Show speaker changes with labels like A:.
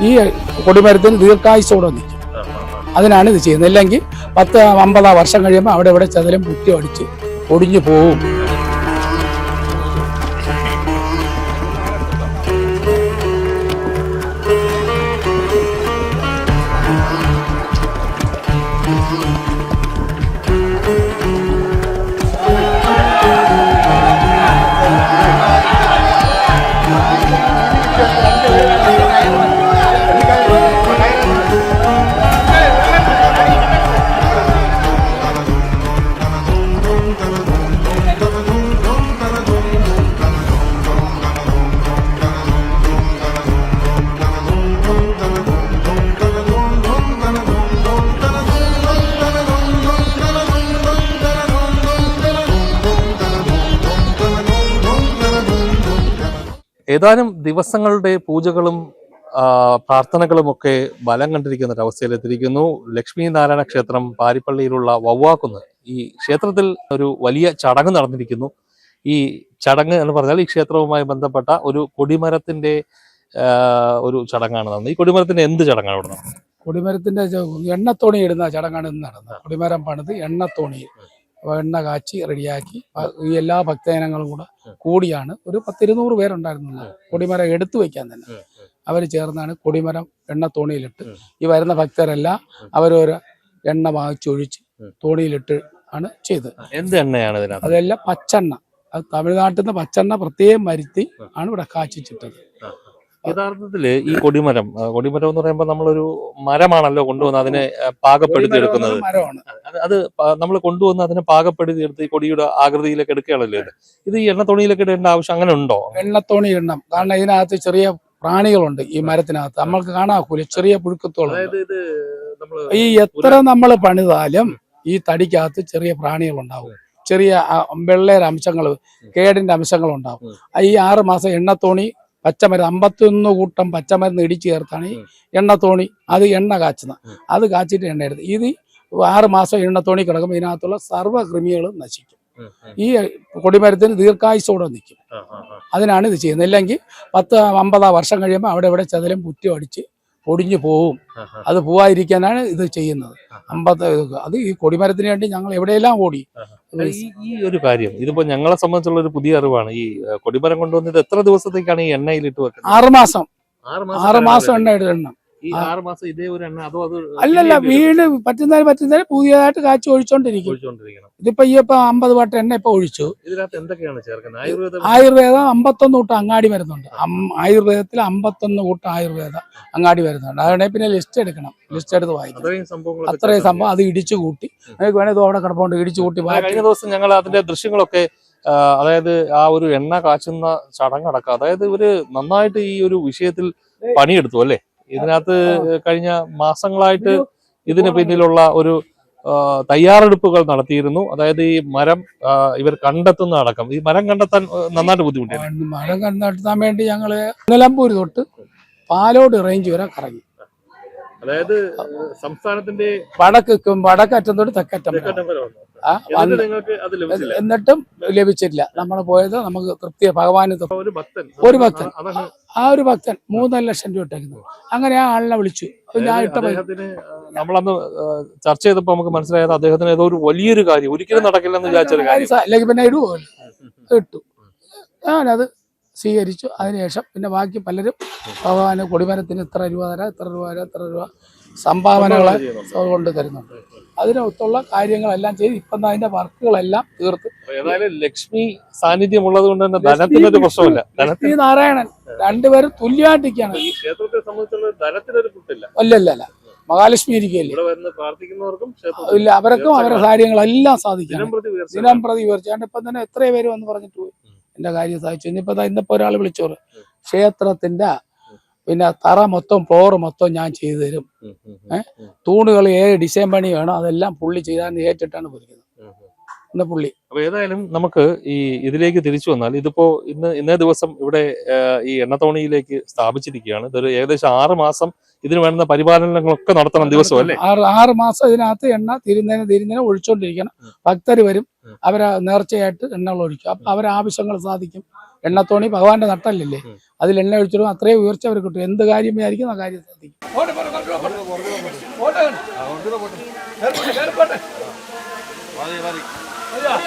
A: ഈ കൊടിമരത്തിന് ദീർഘായുസോടെ നിൽക്കും അതിനാണ് ഇത് ചെയ്യുന്നത്. ഇല്ലെങ്കിൽ പത്ത് അമ്പതാ വർഷം കഴിയുമ്പോൾ അവിടെ ഇവിടെ ചതലും പുറ്റി അടിച്ച് ഒടിഞ്ഞു പോവും.
B: ഏതാനും ദിവസങ്ങളുടെ പൂജകളും പ്രാർത്ഥനകളും പ്രാർത്ഥനകളുമൊക്കെ ബലം കണ്ടിരിക്കുന്ന ഒരു അവസ്ഥയിലെത്തിയിരിക്കുന്നു ലക്ഷ്മി നാരായണ ക്ഷേത്രം പാരിപ്പള്ളിയിലുള്ള വവ്വാക്കുന്ന് ഈ ക്ഷേത്രത്തിൽ ഒരു വലിയ ചടങ്ങ് നടന്നിരിക്കുന്നു. ഈ ചടങ്ങ് എന്ന് പറഞ്ഞാൽ ഈ ക്ഷേത്രവുമായി ബന്ധപ്പെട്ട ഒരു കൊടിമരത്തിന്റെ ഒരു ചടങ്ങാണ് നടന്നത്. ഈ കൊടിമരത്തിന്റെ എന്ത് ചടങ്ങാണ് ഇവിടെ
A: കൊടിമരത്തിന്റെ എണ്ണത്തോണി ഇടുന്ന ചടങ്ങാണ് ഇന്ന് നടന്നത്. കൊടിമരം പണിത് എണ്ണത്തോണി. എണ്ണ കാച്ചി റെഡിയാക്കി. ഈ എല്ലാ ഭക്തജനങ്ങളും കൂടെ കൂടിയാണ്. ഒരു പത്തിരുന്നൂറ് പേരുണ്ടായിരുന്നുള്ളൂ. കൊടിമരം എടുത്തു വെക്കാൻ തന്നെ. അവർ ചേർന്നാണ് കൊടിമരം എണ്ണ
B: തോണിയിലിട്ട്
A: ഈ വരുന്ന ഭക്തരെല്ലാം അവരൊരു എണ്ണ വാങ്ങിച്ചൊഴിച്ച്. തോണിയിലിട്ട് ആണ് ചെയ്തത്.
B: എന്ത് എണ്ണയാണ്
A: അതെല്ലാം പച്ചെണ്ണ. അത് തമിഴ്നാട്ടിൽ നിന്ന് പച്ചെണ്ണ പ്രത്യേകം വരുത്തി ആണ് ഇവിടെ കാച്ചിച്ചിട്ടത്.
B: യഥാർത്ഥത്തിൽ ഈ കൊടിമരം കൊടിമരം എന്ന് പറയുമ്പോൾ നമ്മളൊരു മരമാണല്ലോ കൊണ്ടുവന്ന് അതിനെ പാകപ്പെടുത്തി എടുക്കുന്നത് അത് നമ്മൾ കൊണ്ടുവന്ന് അതിനെ പാകപ്പെടുത്തി എടുത്ത് ഈ കൊടിയുടെ ആകൃതിയിലേക്ക് എടുക്കുകയാണല്ലോ ഇത്. ഇത് ഈ എണ്ണ തുണിയിലേക്ക് ഇടേണ്ട ആവശ്യം അങ്ങനെ ഉണ്ടോ?
A: എണ്ണത്തോണി ഇടണം. കാരണം ഇതിനകത്ത് ചെറിയ പ്രാണികളുണ്ട് ഈ മരത്തിനകത്ത്. നമ്മൾക്ക് കാണാക്കൂല ചെറിയ പുഴുക്കത്തോളം ഈ എത്ര നമ്മൾ പണിതാലും ഈ തടിക്കകത്ത് ചെറിയ പ്രാണികൾ ഉണ്ടാവും ചെറിയ വെള്ളയുടെ അംശങ്ങൾ കേടിന്റെ അംശങ്ങൾ ഉണ്ടാവും ഈ ആറ് മാസം എണ്ണത്തോണി പച്ചമരം അമ്പത്തൊന്ന് കൂട്ടം പച്ചമരുന്ന് ഇടിച്ചു ചേർത്താണ് ഈ. എണ്ണത്തോണി അത് എണ്ണ കാച്ചുന്നത് അത് കാച്ചിട്ട് എണ്ണ എടുത്ത് ഇത് ആറ് മാസം എണ്ണത്തോണി കിടക്കുമ്പോൾ ഇതിനകത്തുള്ള സർവകൃമികളും നശിക്കും. ഈ കൊടിമരത്തിന് ദീർഘായുസോടെ നിൽക്കും. അതിനാണ് ഇത് ചെയ്യുന്നത്. ഇല്ലെങ്കിൽ പത്ത് അമ്പതാ വർഷം കഴിയുമ്പോൾ അവിടെ ഇവിടെ ചതലും പുറ്റും അടിച്ച് ഒടിഞ്ഞു പോവും. അത് പോവാതിരിക്കാനാണ് ഇത് ചെയ്യുന്നത്. അമ്പത് അത് ഈ കൊടിമരത്തിന് വേണ്ടി ഞങ്ങൾ എവിടെയെല്ലാം ഓടി?
B: ഈ ഒരു കാര്യം ഇതിപ്പോ ഞങ്ങളെ സംബന്ധിച്ചുള്ള ഒരു പുതിയ അറിവാണ്. ഈ കൊടിമരം കൊണ്ടുവന്നിട്ട് എത്ര ദിവസത്തേക്കാണ് ഈ എണ്ണയിലിട്ട് വെക്കുന്നത്?
A: ആറുമാസം ആറുമാസം
B: ആറ്
A: ആറ് മാസം എണ്ണ ഇടണം.
B: ഈ ആറ് മാസം ഇതേ ഒരു എണ്ണ അതോ അത്
A: അല്ലല്ല വീട് പറ്റുന്നതിന് പറ്റുന്നതിന് പുതിയതായിട്ട് കാച്ചി ഒഴിച്ചോണ്ടിരിക്കും.
B: ഒഴിച്ചുകൊണ്ടിരിക്കണം
A: ഇതിപ്പോ ഈ ഇപ്പൊ അമ്പത് വട്ട എണ്ണ ഇപ്പൊ ഒഴിച്ചു.
B: ഇതിനകത്ത് എന്തൊക്കെയാണ് ചേർക്കുന്നത്? ആയുർവേദം?
A: ആയുർവേദം അമ്പത്തൊന്ന് കൂട്ടം അങ്ങാടി വരുന്നുണ്ട്. ആയുർവേദത്തിൽ അമ്പത്തൊന്ന് കൂട്ടം ആയുർവേദം അങ്ങാടി വരുന്നുണ്ട്. അതുകൊണ്ട് പിന്നെ ലിസ്റ്റ് എടുക്കണം. ലിസ്റ്റ് എടുത്ത് വായിക്കണം.
B: അത്രയും സംഭവങ്ങൾ
A: അത്രയും സംഭവം അത് ഇടിച്ചു കൂട്ടി. നിങ്ങൾക്ക് വേണേൽ അവിടെ കിടപ്പുണ്ട് ഇടിച്ചു കൂട്ടി
B: കഴിഞ്ഞ ദിവസം ഞങ്ങൾ അതിന്റെ ദൃശ്യങ്ങളൊക്കെ അതായത് ആ ഒരു എണ്ണ കാച്ചുന്ന ചടങ്ങടക്കം അതായത് ഇവർ നന്നായിട്ട് ഈ ഒരു വിഷയത്തിൽ പണിയെടുത്തു അല്ലേ? ഇതിനകത്ത് കഴിഞ്ഞ മാസങ്ങളായിട്ട് ഇതിന് പിന്നിലുള്ള ഒരു തയ്യാറെടുപ്പുകൾ നടത്തിയിരുന്നു. അതായത് ഈ മരം ഇവർ കണ്ടെത്തുന്ന അടക്കം ഈ മരം കണ്ടെത്താൻ നന്നായിട്ട് ബുദ്ധിമുട്ടാണ്
A: മരം കണ്ടെത്താൻ വേണ്ടി ഞങ്ങൾ നിലമ്പൂര് തൊട്ട് പാലോട് റേഞ്ച് വരെ കറങ്ങി.
B: അതായത് സംസ്ഥാനത്തിന്റെ
A: വടക്കും വടക്കറ്റം തൊട്ട് തെക്കറ്റം എന്നിട്ടും ലഭിച്ചില്ല? നമ്മൾ പോയത് നമുക്ക് തൃപ്തിയ ഭഗവാന് തൃപ്തി.
B: ഒരു ഭക്തൻ.
A: ആ ഒരു ഭക്തൻ മൂന്നര ലക്ഷം രൂപ ഇട്ടേക്കുന്നത്. അങ്ങനെ ആ ആളിനെ വിളിച്ചു. ഞാൻ ഇട്ട
B: നമ്മളന്ന് ചർച്ച ചെയ്തപ്പോ നമുക്ക് മനസ്സിലായത് അദ്ദേഹത്തിന് ഏതോ ഒരു വലിയൊരു കാര്യം. ഒരിക്കലും നടക്കില്ലെന്ന് വിചാരിച്ചൊരു കാര്യം.
A: അല്ലെങ്കിൽ പിന്നെ ഇടുവോ? ഇട്ടു. ഞാനത് സ്വീകരിച്ചു. അതിനുശേഷം പിന്നെ ബാക്കി പലരും ഭഗവാന് കൊടിമരത്തിന് ഇത്ര രൂപ തരാം ഇത്ര രൂപ തരാം ഇത്ര രൂപ സംഭാവനകളെ കൊണ്ട് തരുന്നുണ്ട്. അതിനൊത്തുള്ള കാര്യങ്ങളെല്ലാം ചെയ്ത് ഇപ്പം അതിന്റെ വർക്കുകളെല്ലാം തീർത്ത്.
B: ഏതായാലും ലക്ഷ്മി സാന്നിധ്യം ഉള്ളത് കൊണ്ട് തന്നെ ധനത്തിനൊരു പ്രശ്നമില്ല
A: ലക്ഷ്മി നാരായണൻ രണ്ടുപേരും തുല്യമായിട്ടിരിക്കുകയാണ്
B: ഈ ക്ഷേത്രത്തെ സംബന്ധിച്ചുള്ള ധനത്തിനൊരു കുട്ടില്ല
A: അല്ലല്ല അല്ല മഹാലക്ഷ്മി ഇരിക്കുകയല്ലേ? ഇല്ല അവർക്കും അവരുടെ കാര്യങ്ങളെല്ലാം സാധിക്കും
B: ദിനം പ്രതി ഉയർച്ച
A: ഇപ്പം തന്നെ എത്ര പേര് വന്ന് പറഞ്ഞിട്ട് പോയി എന്റെ കാര്യം സാധിച്ചു ഇനിയിപ്പോ ഇന്നിപ്പോ ഒരാൾ വിളിച്ചോറ്. ക്ഷേത്രത്തിന്റെ പിന്നെ തറ മൊത്തം ഫ്ലോറ് മൊത്തം ഞാൻ ചെയ്തു തരും.
B: ഉം, ഉം,
A: ഏ?
B: ഉം,
A: തൂണുകൾ ഏഴ് ഡിസൈൻ പണി വേണം. അതെല്ലാം പുള്ളി ചെയ്താൽ ഏറ്റിട്ടാണ് പോയിരിക്കുന്നത്
B: ഉം.
A: പുള്ളി.
B: അപ്പൊ ഏതായാലും നമുക്ക് ഈ ഇതിലേക്ക് തിരിച്ചു വന്നാൽ ഇതിപ്പോ ഇന്ന് ഇന്നേ ദിവസം ഇവിടെ ഈ എണ്ണത്തോണിയിലേക്ക് സ്ഥാപിച്ചിരിക്കുകയാണ്. ഇതൊരു ഏകദേശം ആറ് മാസം ഇതിന് വേണ്ടുന്ന പരിപാലനങ്ങളൊക്കെ നടത്തണം ദിവസം അല്ലേ?
A: ആറ് ആറ് മാസം ഇതിനകത്ത് എണ്ണ തിരുന്നതിന് തിരുന്നതിന്
B: ഒഴിച്ചുകൊണ്ടിരിക്കണം.
A: ഭക്തർ വരും.
B: അവർ
A: അവരെ നേർച്ചയായിട്ട് എണ്ണകൾ ഒഴിക്കും. അപ്പൊ അവരെ ആവശ്യങ്ങൾ സാധിക്കും. എണ്ണത്തോണി ഭഗവാന്റെ നട്ടല്ലേ അതിൽ എണ്ണ ഒഴിച്ചിടും അത്രയും ഉയർച്ച അവർ കിട്ടും. എന്ത് കാര്യം വിചാരിക്കും ആ കാര്യം സാധിക്കും
C: കഴിഞ്ഞ